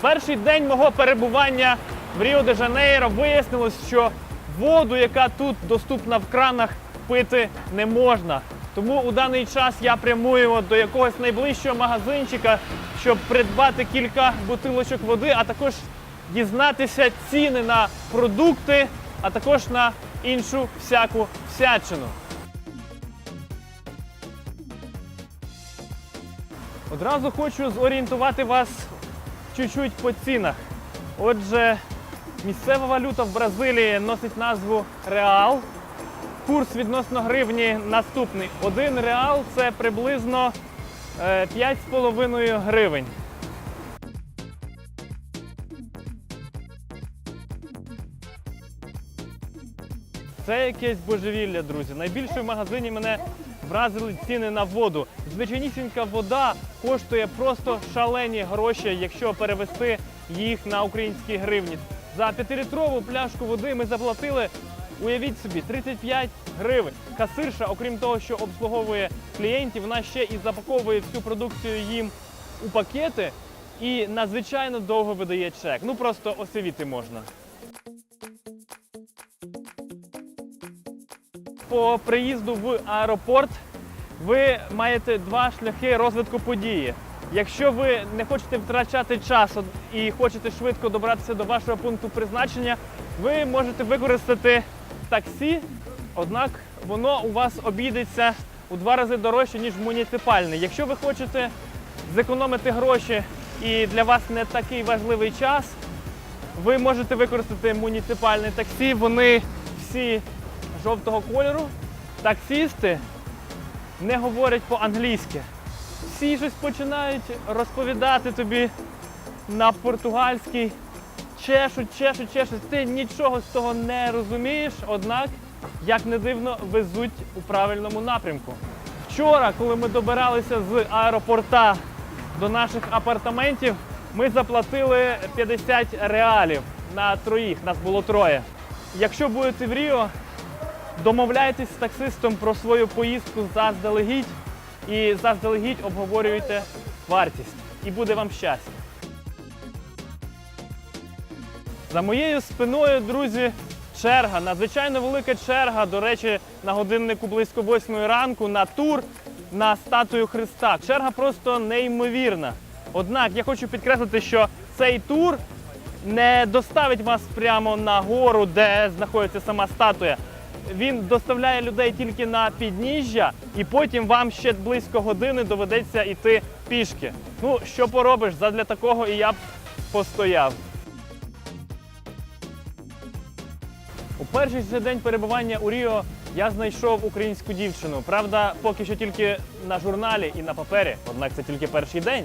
перший день мого перебування в Ріо де Жанейро вияснилось, що воду, яка тут доступна в кранах, пити не можна. Тому у даний час я прямую до якогось найближчого магазинчика, щоб придбати кілька бутилочок води, а також дізнатися ціни на продукти, а також на іншу всяку всячину. Одразу хочу зорієнтувати вас чуть-чуть по цінах. Отже, місцева валюта в Бразилії носить назву реал. Курс відносно гривні наступний. Один реал це приблизно е, 5,5 гривень. Це якесь божевілля, друзі. Найбільше в магазині мене вразили ціни на воду. Звичайнісінька вода коштує просто шалені гроші, якщо перевести їх на українські гривні. За 5-літрову пляшку води ми заплатили, уявіть собі, 35 гривень. Касирша, окрім того, що обслуговує клієнтів, вона ще і запаковує всю продукцію їм у пакети і надзвичайно довго видає чек. Ну просто осивіти можна. По приїзду в аеропорт ви маєте два шляхи розвитку події. Якщо ви не хочете втрачати час і хочете швидко добратися до вашого пункту призначення, ви можете використати таксі, однак воно у вас обійдеться у два рази дорожче, ніж муніципальне. Якщо ви хочете зекономити гроші і для вас не такий важливий час, ви можете використати муніципальне таксі. Вони всі жовтого кольору. Таксісти не говорять по-англійськи. Всі щось починають розповідати тобі на португальській. Чешуть, чешуть, чешуть. Ти нічого з того не розумієш, однак, як не дивно, везуть у правильному напрямку. Вчора, коли ми добиралися з аеропорта до наших апартаментів, ми заплатили 50 реалів на троїх, нас було троє. Якщо будете в Ріо, домовляйтесь з таксистом про свою поїздку заздалегідь і заздалегідь обговорюйте вартість. І буде вам щастя. За моєю спиною, друзі, черга, надзвичайно велика черга. До речі, на годиннику близько 8 ранку на тур на статую Христа. Черга просто неймовірна. Однак я хочу підкреслити, що цей тур не доставить вас прямо на гору, де знаходиться сама статуя. Він доставляє людей тільки на підніжжя, і потім вам ще близько години доведеться йти пішки. Ну, що поробиш, задля такого і я б постояв. У перший же день перебування у Ріо я знайшов українську дівчину. Правда, поки що тільки на журналі і на папері, однак це тільки перший день.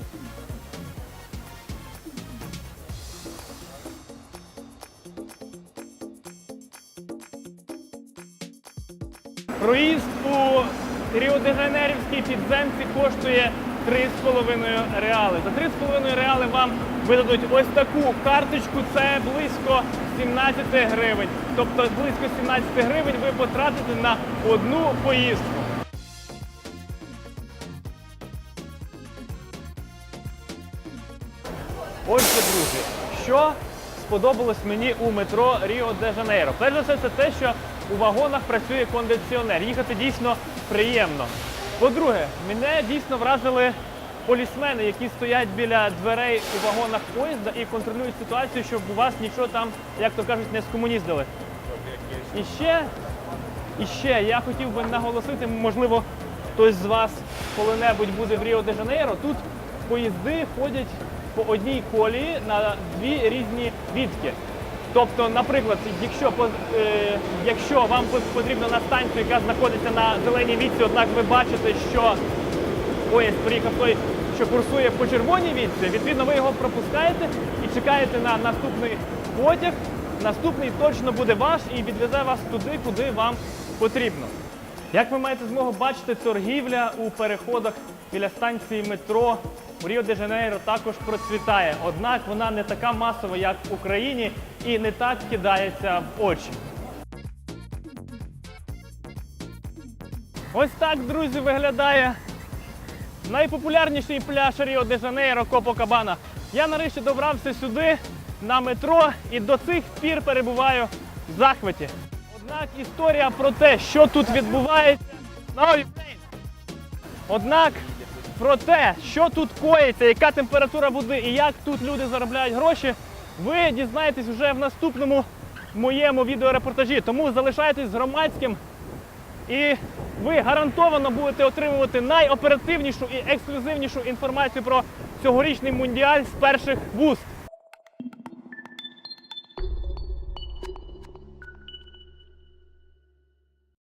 Проїзд у Ріо-де-Жанерівській підземці коштує 3,5 реали. За 3,5 реали вам видадуть ось таку карточку, це близько 17 гривень. Тобто близько 17 гривень ви потратите на одну поїздку. Отже, друзі, що сподобалось мені у метро Ріо де Жанейро? Перш за все, це те, що у вагонах працює кондиціонер. Їхати дійсно приємно. По-друге, мене дійсно вразили полісмени, які стоять біля дверей у вагонах поїзда і контролюють ситуацію, щоб у вас нічого там, як то кажуть, не скомуніздили. І ще, і ще я хотів би наголосити, можливо, хтось з вас коли-небудь буде в Ріо де Жанейро. Тут поїзди ходять по одній колії на дві різні відки. Тобто, наприклад, якщо е, якщо вам пот- потрібно на станцію, яка знаходиться на зеленій вітці, однак ви бачите, що поїзд приїхав той, що курсує по червоній вітці, відповідно, ви його пропускаєте і чекаєте на наступний потяг. Наступний точно буде ваш і відвезе вас туди, куди вам потрібно. Як ви маєте змогу бачити, торгівля у переходах біля станції метро у Ріо-де-Жанейро також процвітає. Однак вона не така масова, як в Україні, і не так кидається в очі. Ось так, друзі, виглядає найпопулярніший пляж Ріо де Жанейро Копакабана. Я нарешті добрався сюди на метро і до цих пір перебуваю в захваті. Однак історія про те, що тут відбувається. Однак про те, що тут коїться, яка температура води і як тут люди заробляють гроші, ви дізнаєтесь вже в наступному моєму відеорепортажі. Тому залишайтесь громадським і ви гарантовано будете отримувати найоперативнішу і ексклюзивнішу інформацію про цьогорічний мундіаль з перших вуст.